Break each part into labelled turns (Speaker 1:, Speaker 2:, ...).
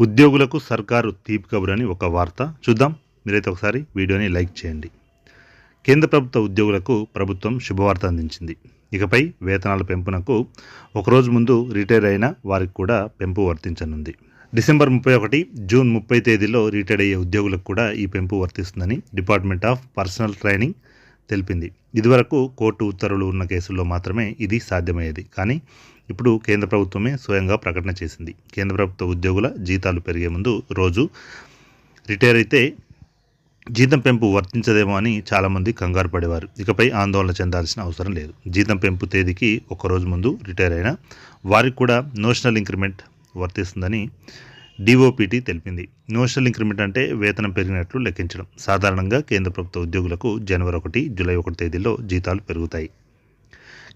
Speaker 1: ఉద్యోగులకు సర్కారు తీపి కబురు అని ఒక వార్త. చూద్దాం. మీరైతే ఒకసారి వీడియోని లైక్ చేయండి. కేంద్ర ప్రభుత్వ ఉద్యోగులకు ప్రభుత్వం శుభవార్త అందించింది. ఇకపై వేతనాల పెంపునకు ఒకరోజు ముందు రిటైర్ అయిన వారికి కూడా పెంపు వర్తించనుంది. డిసెంబర్ ముప్పై ఒకటి జూన్ ముప్పై తేదీలో రిటైర్ అయ్యే ఉద్యోగులకు కూడా ఈ పెంపు వర్తిస్తుందని డిపార్ట్మెంట్ ఆఫ్ పర్సనల్ ట్రైనింగ్ తెలిపింది. ఇదివరకు కోర్టు ఉత్తర్వులు ఉన్న కేసుల్లో మాత్రమే ఇది సాధ్యమయ్యేది. కానీ ఇప్పుడు కేంద్ర ప్రభుత్వమే స్వయంగా ప్రకటన చేసింది. కేంద్ర ప్రభుత్వ ఉద్యోగుల జీతాలు పెరిగే ముందు రోజు రిటైర్ అయితే జీతం పెంపు వర్తించదేమో అని చాలామంది కంగారు పడేవారు. ఇకపై ఆందోళన చెందాల్సిన అవసరం లేదు. జీతం పెంపు తేదీకి ఒకరోజు ముందు రిటైర్ అయిన వారికి కూడా నోషనల్ ఇంక్రిమెంట్ వర్తిస్తుందని డిఓపిటి తెలిపింది. నోషనల్ ఇంక్రిమెంట్ అంటే వేతనం పెరిగినట్లు లెక్కించడం. సాధారణంగా కేంద్ర ప్రభుత్వ ఉద్యోగులకు జనవరి ఒకటి జూలై ఒకటి తేదీలో జీతాలు పెరుగుతాయి.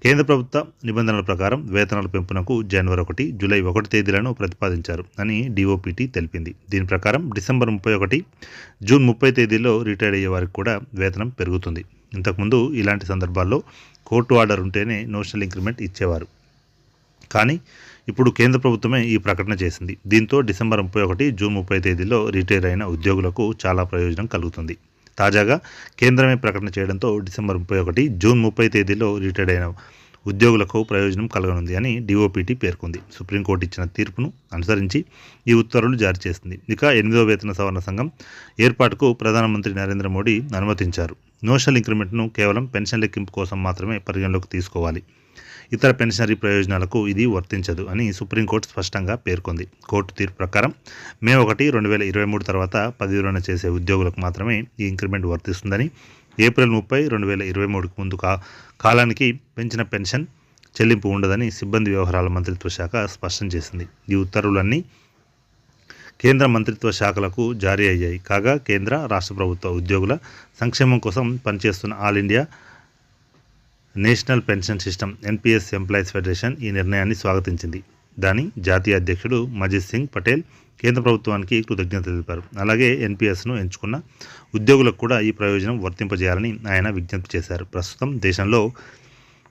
Speaker 1: కేంద్ర ప్రభుత్వ నిబంధనల ప్రకారం వేతనాల పెంపునకు జనవరి ఒకటి జూలై ఒకటి తేదీలను ప్రతిపాదించారు అని డిఓపిటి తెలిపింది. దీని ప్రకారం డిసెంబర్ ముప్పై ఒకటి జూన్ ముప్పై తేదీలో రిటైర్ అయ్యే వారికి కూడా వేతనం పెరుగుతుంది. ఇంతకుముందు ఇలాంటి సందర్భాల్లో కోర్టు ఆర్డర్ ఉంటేనే నోషనల్ ఇంక్రిమెంట్ ఇచ్చేవారు. కానీ ఇప్పుడు కేంద్ర ప్రభుత్వమే ఈ ప్రకటన చేసింది. దీంతో డిసెంబర్ ముప్పై ఒకటి జూన్ ముప్పై తేదీలో రిటైర్ అయిన ఉద్యోగులకు చాలా ప్రయోజనం కలుగుతుంది. తాజాగా కేంద్రమే ప్రకటన చేయడంతో డిసెంబర్ ముప్పై ఒకటి జూన్ ముప్పై తేదీలో రిటైర్డ్ అయిన ఉద్యోగులకు ప్రయోజనం కలగనుంది అని డిఓపిటి పేర్కొంది. సుప్రీంకోర్టు ఇచ్చిన తీర్పును అనుసరించి ఈ ఉత్తర్వులు జారీ చేసింది. ఇక ఎనిమిదో వేతన సవరణ సంఘం ఏర్పాటుకు ప్రధానమంత్రి నరేంద్ర మోడీ అనుమతించారు. నోషనల్ ఇంక్రిమెంట్ను కేవలం పెన్షన్ లెక్కింపు కోసం మాత్రమే పరిగణలోకి తీసుకోవాలి. ఇతర పెన్షనరీ ప్రయోజనాలకు ఇది వర్తించదు అని సుప్రీంకోర్టు స్పష్టంగా పేర్కొంది. కోర్టు తీర్పు ప్రకారం మే ఒకటి రెండు వేల ఇరవై మూడు తర్వాత పదవి విరమణ చేసే ఉద్యోగులకు మాత్రమే ఈ ఇంక్రిమెంట్ వర్తిస్తుందని ఏప్రిల్ ముప్పై రెండు వేల ఇరవై మూడుకు ముందు కా కాలానికి పెంచిన పెన్షన్ చెల్లింపు ఉండదని సిబ్బంది వ్యవహారాల మంత్రిత్వ శాఖ స్పష్టం చేసింది. ఈ ఉత్తర్వులన్నీ కేంద్ర మంత్రిత్వ శాఖలకు జారీ అయ్యాయి. కాగా కేంద్ర రాష్ట్ర ప్రభుత్వ ఉద్యోగుల సంక్షేమం కోసం పనిచేస్తున్న all India national pension system NPS employees federation ఈ నిర్ణయాన్ని స్వాగతించింది. దాని జాతీయ అధ్యక్షుడు మజిద్ సింగ్ పటేల్ కేంద్ర ప్రభుత్వానికి కృతజ్ఞత తెలిపారు. అలాగే ఎన్పిఎస్ను ఎంచుకున్న ఉద్యోగులకు కూడా ఈ ప్రయోజనం వర్తింపజేయాలని ఆయన విజ్ఞప్తి చేశారు. ప్రస్తుతం దేశంలో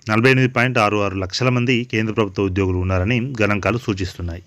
Speaker 1: నలభై ఎనిమిది పాయింట్ ఆరు ఆరు లక్షల మంది కేంద్ర ప్రభుత్వ ఉద్యోగులు ఉన్నారని గణాంకాలు సూచిస్తున్నాయి.